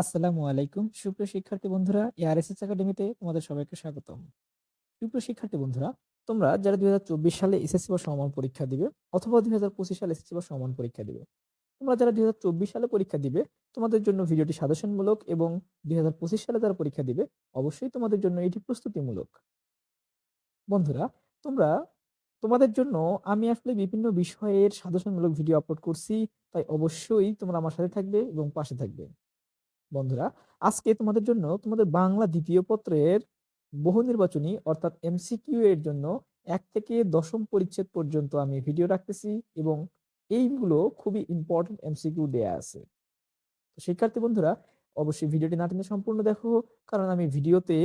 আসসালামু আলাইকুম। সুপ্রিয় শিক্ষার্থী বন্ধুরা এআরএসএস একাডেমিতে তোমাদের সবাইকে স্বাগতম। সুপ্রিয় শিক্ষার্থী বন্ধুরা, তোমরা যারা দুই হাজার চব্বিশ সালে এসএসসি বা সমান পরীক্ষা দিবে অথবা দুই হাজার পঁচিশ সালে এসএসসি বা সমান পরীক্ষা দিবে, তোমরা যারা দুই সালে পরীক্ষা দিবে, তোমাদের জন্য ভিডিওটি সাজেশনমূলক এবং দুই হাজার পঁচিশ সালে যারা পরীক্ষা দিবে, অবশ্যই তোমাদের জন্য এটি প্রস্তুতিমূলক। বন্ধুরা, তোমরা, তোমাদের জন্য আমি আসলে বিভিন্ন বিষয়ের সাজেশনমূলক ভিডিও আপলোড করছি, তাই অবশ্যই তোমরা আমার সাথে থাকবে এবং পাশে থাকবে। বন্ধুরা, আজকে তোমাদের জন্য তোমাদের বাংলা দ্বিতীয় পত্রের বহু নির্বাচনী অর্থাৎ এমসিকিউ এর জন্য এক থেকে দশম পরিচ্ছেদ পর্যন্ত আমি ভিডিও রাখতেছি এবং এইগুলো খুবই ইম্পর্টেন্ট এমসিকিউ দেয়া আছে। তো শিক্ষার্থী বন্ধুরা, অবশ্যই ভিডিওটি না টেনে সম্পূর্ণ দেখো, কারণ আমি ভিডিওতে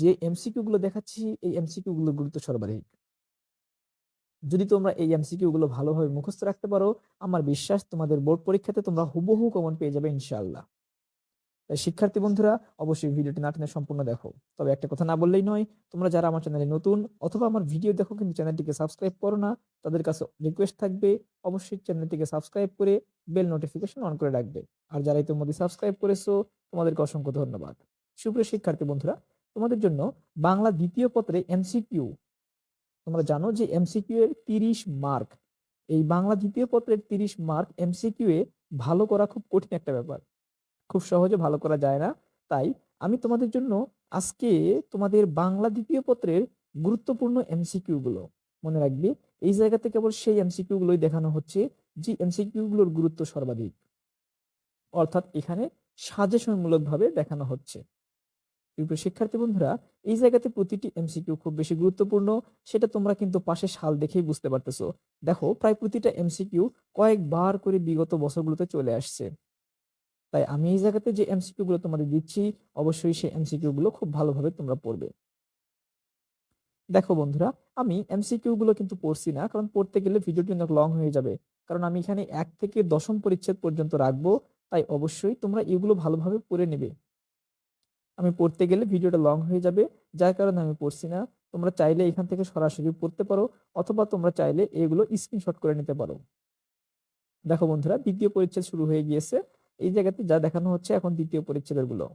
যে এমসিকিউ গুলো দেখাচ্ছি, এই এমসিকিউ গুলো গুরুত্ব সর্বাধিক। যদি তোমরা এই এমসিকিউ গুলো ভালোভাবে মুখস্থ রাখতে পারো, আমার বিশ্বাস তোমাদের বোর্ড পরীক্ষাতে তোমরা হুবহু কমন পেয়ে যাবে ইনশাআল্লাহ। তাই শিক্ষার্থী বন্ধুরা, অবশ্যই ভিডিওটি না সম্পূর্ণ দেখো। তবে একটা কথা না বললেই নয়, তোমরা যারা আমার চ্যানেলে নতুন অথবা আমার ভিডিও দেখো কিন্তু চ্যানেলটিকে সাবস্ক্রাইব করো না, তাদের কাছে রিকোয়েস্ট থাকবে, অবশ্যই চ্যানেলটিকে সাবস্ক্রাইব করে বেল নোটিফিকেশন অন করে রাখবে। আর যারা ইতিমধ্যে সাবস্ক্রাইব করেছ, তোমাদেরকে অসংখ্য ধন্যবাদ। সুপ্রিয় শিক্ষার্থী বন্ধুরা, তোমাদের জন্য বাংলা দ্বিতীয় পত্রে এমসিকিউ তোমরা জানো যে এমসিকিউ এর তিরিশ মার্ক এই বাংলা দ্বিতীয় পত্রের তিরিশ মার্ক এমসিকিউ এ ভালো করা খুব কঠিন একটা ব্যাপার। খুব সহজে ভালো করা যায় না। তাই আমি তোমাদের জন্য আজকে তোমাদের বাংলা দ্বিতীয় পত্রের গুরুত্বপূর্ণ এমসিকিউ গুলো মনে রাখবে। এই জায়গাতে কেবল সেই এমসিকিউ গুলোই দেখানো হচ্ছে যে এমসিকিউ গুলোর গুরুত্ব সর্বাধিক। অর্থাৎ এখানে সাজেশনমূলক ভাবে দেখানো হচ্ছে। শিক্ষার্থী বন্ধুরা, এই জায়গাতে প্রতিটি এমসিকিউ খুব বেশি গুরুত্বপূর্ণ, সেটা তোমরা কিন্তু পাশে সাল দেখেই বুঝতে পারতেছো। দেখো, প্রায় প্রতিটা এমসিকিউ কয়েকবার করে বিগত বছরগুলোতে চলে আসছে। তাই আমি এই জায়গাতে যে এমসিকিউ গুলো তোমাদের দিচ্ছি, অবশ্যই সেই এমসিকিউ গুলো খুব ভালোভাবে তোমরা পড়বে। দেখো বন্ধুরা, আমি এমসিকিউ গুলো কিন্তু পড়ছি না, কারণ পড়তে গেলে ভিডিওটি অনেক লং হয়ে যাবে। কারণ আমি এখানে এক থেকে দশম পরিচ্ছেদ পর্যন্ত রাখব, তাই অবশ্যই তোমরা এগুলো ভালোভাবে পড়ে নেবে। আমি পড়তে গেলে ভিডিওটা লং হয়ে যাবে, যার কারণে আমি পড়ছি না। তোমরা চাইলে এখান থেকে সরাসরি পড়তে পারো, অথবা তোমরা চাইলে এগুলো স্ক্রিনশট করে নিতে পারো। দেখো বন্ধুরা, দ্বিতীয় পরিচ্ছেদ শুরু হয়ে গিয়েছে। এই জায়গাতে যা দেখানো হচ্ছে এখন দ্বিতীয় পরিচ্ছেদেরগুলো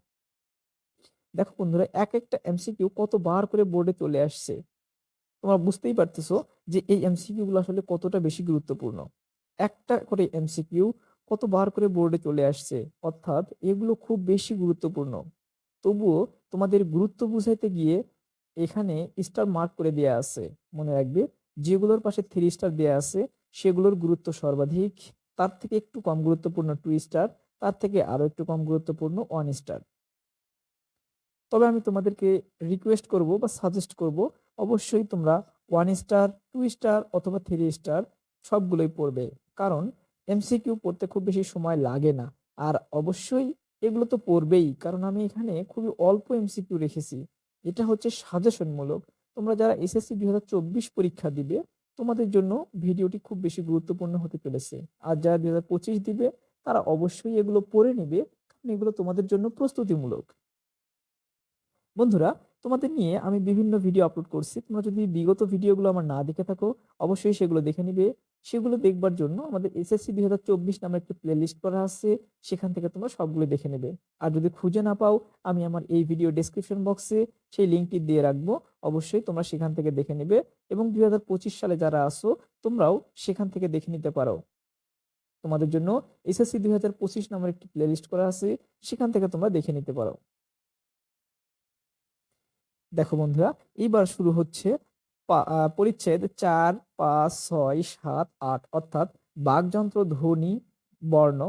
দেখো বন্ধুরা এক একটা এমসিকিউ কতবার করে বোর্ডে চলে আসছে। তোমরা বুঝতেই পারতেছো যে এই এমসিকিউ গুলো আসলে কতটা বেশি গুরুত্বপূর্ণ। একটা করে এমসিকিউ কতবার করে বোর্ডে চলে আসছে, অর্থাৎ এগুলো খুব বেশি গুরুত্বপূর্ণ। তবুও তোমাদের গুরুত্ব বুঝাইতে গিয়ে এখানে স্টার মার্ক করে দেয়া আছে, মনে রাখবে। যেগুলোর পাশে থ্রি স্টার দেয়া আছে, সেগুলোর গুরুত্ব সর্বাধিক। তার থেকে একটু কম গুরুত্বপূর্ণ টু স্টার তার থেকে আরও একটু কম গুরুত্বপূর্ণ ওয়ান স্টার তবে আমি তোমাদেরকে রিকোয়েস্ট করব বা সাজেস্ট করব, অবশ্যই তোমরা ওয়ান স্টার টু স্টার অথবা থ্রি স্টার সবগুলোই পড়বে। কারণ এমসিকিউ পড়তে খুব বেশি সময় লাগে না। আর অবশ্যই এগুলো তো পড়বেই, কারণ আমি এখানে খুবই অল্প এমসিকিউ রেখেছি। এটা হচ্ছে সাজেশনমূলক তোমরা যারা এসএসসি দুই হাজার চব্বিশ পরীক্ষা দিবে, তোমাদের জন্য ভিডিওটি খুব বেশি গুরুত্বপূর্ণ হতে চলেছে আর যারা দুই হাজার পঁচিশ দিবে তারা অবশ্যই এগুলো পড়ে নেবে, কারণ এগুলো তোমাদের জন্য প্রস্তুতিমূলক। বন্ধুরা, তোমাদের নিয়ে আমি বিভিন্ন ভিডিও আপলোড করছি। তোমরা যদি বিগত ভিডিওগুলো আমার না দেখে থাকো, অবশ্যই সেগুলো দেখে নিবে। সেগুলো দেখবার জন্য আমাদের এসএসসি দুই হাজার চব্বিশ নামে একটি প্লে লিস্ট করা আছে। সেখান থেকে তোমরা সবগুলো দেখে নেবে। আর যদি খুঁজে না পাও, আমি আমার এই ভিডিও ডেসক্রিপশন বক্সে সেই লিঙ্কটি দিয়ে রাখব। অবশ্যই তোমরা সেখান থেকে দেখে নেবে। এবং দু হাজার পঁচিশ সালে যারা আসো তোমরাও সেখান থেকে দেখে নিতে পারো। তোমাদের জন্য এসএসসি দুই হাজার পঁচিশ নামের একটি প্লেলিস্ট করা আছে, সেখান থেকে তোমরা দেখে নিতে পারো। দেখো বন্ধুরা এইবার শুরু হচ্ছে পরিচ্ছেদ চার, পাঁচ, ছয়, সাত, আট, অর্থাৎ বাকযন্ত্র, ধ্বনি, বর্ণ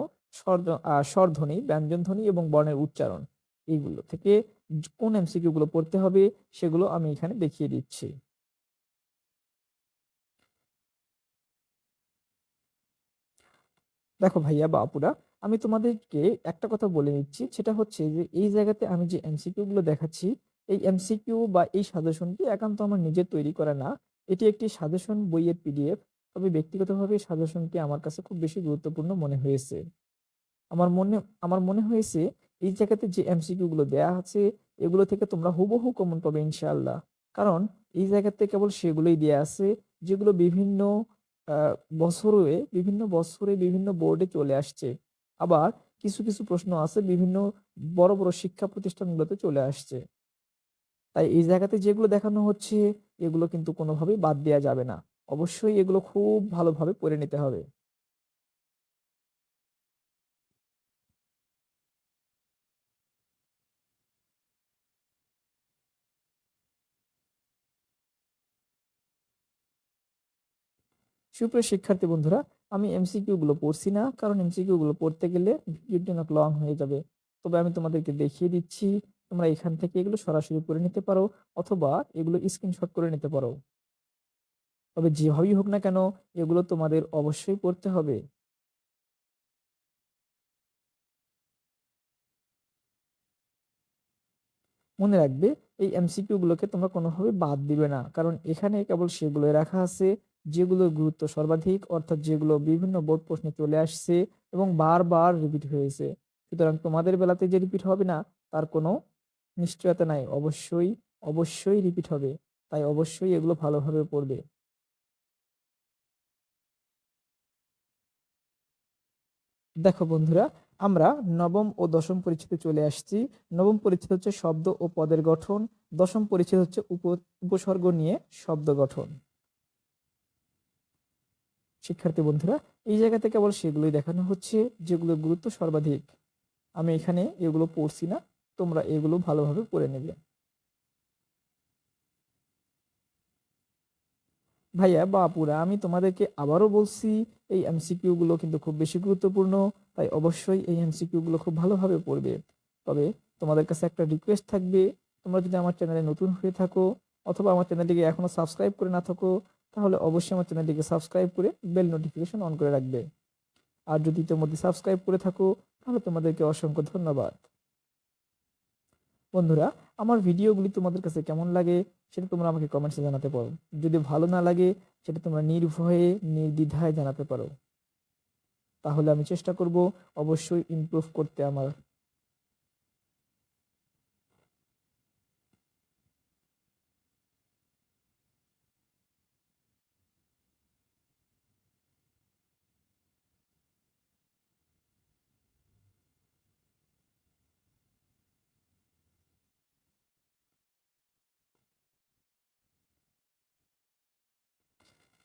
স্বরধ্বনি, ব্যঞ্জনধ্বনি এবং বর্ণের উচ্চারণ। এইগুলো থেকে কোন এমসিকিউ গুলো পড়তে হবে, সেগুলো আমি এখানে দেখিয়ে দিচ্ছি। দেখো ভাইয়া বা আপুরা, আমি তোমাদেরকে একটা কথা বলে নিচ্ছি, সেটা হচ্ছে যে এই জায়গাতে আমি যে এমসিকিউ গুলো দেখাচ্ছি, এই এমসিকিউ বা এই সাজেশনটি একান্ত আমার নিজের তৈরি করা না। এটি একটি সাজেশন বইয়ের পিডিএফ তবে ব্যক্তিগতভাবে সাজেশনটি আমার কাছে খুব বেশি গুরুত্বপূর্ণ মনে হয়েছে। আমার মনে আমার মনে হয়েছে এই জায়গাতে যে এমসিকিউ গুলো দেয়া আছে, এগুলো থেকে তোমরা হুবহু কমন পাবে ইনশাআল্লাহ। কারণ এই জায়গাতে কেবল সেগুলোই দেয়া আছে, যেগুলো বিভিন্ন বছরে বিভিন্ন বছরে বিভিন্ন বোর্ডে চলে আসছে। আবার কিছু কিছু প্রশ্ন আছে, বিভিন্ন বড় বড় শিক্ষা প্রতিষ্ঠানগুলোতে চলে আসছে। তাই এই জায়গাতে যেগুলো দেখানো হচ্ছে, এগুলো কিন্তু কোনোভাবেই বাদ দেওয়া যাবে না। অবশ্যই এগুলো খুব ভালোভাবে পড়ে নিতে হবে। সুপ্রিয় শিক্ষার্থী বন্ধুরা, আমি এমসিকিউ গুলো পড়ছি না, কারণ এমসিকিউ গুলো পড়তে গেলে ভিডিওটি অনেক লং হয়ে যাবে। তবে আমি তোমাদেরকে দেখিয়ে দিচ্ছি, তোমরা এখান থেকে এগুলো সরাসরি করে নিতে পারো, অথবা এগুলো স্ক্রিনশট করে নিতে পারো। তবে যেভাবেই হোক না কেন, এগুলো তোমাদের অবশ্যই পড়তে হবে। মনে রাখবে, এই এমসিকিউ গুলোকে তোমরা কোনোভাবে বাদ দিবে না, কারণ এখানে কেবল সেগুলো রাখা আছে। যেগুলোর গুরুত্ব সর্বাধিক, অর্থাৎ যেগুলো বিভিন্ন বোর্ড প্রশ্নে চলে আসছে এবং বারবার রিপিট হয়েছে। সুতরাং তোমাদের বেলাতে যে রিপিট হবে না, তার কোনো নিশ্চয়তা নাই। অবশ্যই অবশ্যই রিপিট হবে। তাই অবশ্যই এগুলো ভালোভাবে পড়বে। দেখো বন্ধুরা, আমরা নবম ও দশম পরিচ্ছেদে চলে আসছি। নবম পরিচ্ছেদ হচ্ছে শব্দ ও পদের গঠন। দশম পরিচ্ছেদ হচ্ছে উপ- উপসর্গ নিয়ে শব্দ গঠন। শিক্ষার্থী বন্ধুরা, এই জায়গাতে কেবল সেগুলোই দেখানো হচ্ছে যেগুলোর গুরুত্ব সর্বাধিক। আমি এখানে এগুলো পড়ছি না, তোমরা এগুলো ভালোভাবে পড়ে নেবে। ভাইয়া বা আপুরা আমি তোমাদেরকে আবারও বলছি, এই এমসিকিউ গুলো কিন্তু খুব বেশি গুরুত্বপূর্ণ, তাই অবশ্যই এই এমসিকিউ গুলো খুব ভালোভাবে পড়বে। তবে তোমাদের কাছে একটা রিকোয়েস্ট থাকবে, তোমরা যদি আমার চ্যানেলে নতুন হয়ে থাকো, অথবা আমার চ্যানেলটিকে এখনও সাবস্ক্রাইব করে না থাকো তাহলে অবশ্যই আমার চ্যানেলটিকে সাবস্ক্রাইব করে বেল নোটিফিকেশন অন করে রাখবে। আর যদি ইতিমধ্যে সাবস্ক্রাইব করে থাকো, তাহলে তোমাদেরকে অসংখ্য ধন্যবাদ। বন্ধুরা, আমার ভিডিওগুলি তোমাদের কাছে কেমন লাগে সেটা তোমরা আমাকে কমেন্টসে জানাতে পারো। যদি ভালো না লাগে, সেটা তোমরা নির্ভয়ে, নির্দ্বিধায় জানাতে পারো। তাহলে আমি চেষ্টা করব অবশ্যই ইমপ্রুভ করতে আমার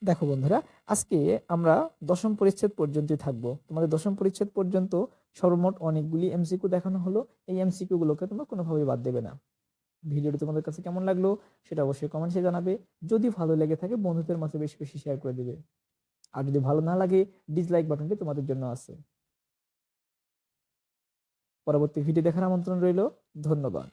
দেখো বন্ধুরা, আজকে আমরা দশম পরিচ্ছেদ পর্যন্তই থাকব। তোমাদের দশম পরিচ্ছেদ পর্যন্ত সর্বমোট অনেকগুলি এমসিকিউ দেখানো হলো। এই এমসিকিউ গুলোকে তোমরা কোনোভাবেই বাদ দেবে না। ভিডিওটি তোমাদের কাছে কেমন লাগল সেটা অবশ্যই কমেন্টসে জানাবে। যদি ভালো লেগে থাকে, বন্ধুদের মাঝে বেশি বেশি শেয়ার করে দেবে। আর যদি ভালো না লাগে ডিসলাইক বাটনটি তোমাদের জন্য আছে। পরবর্তী ভিডিও দেখার আমন্ত্রণ রইল। ধন্যবাদ।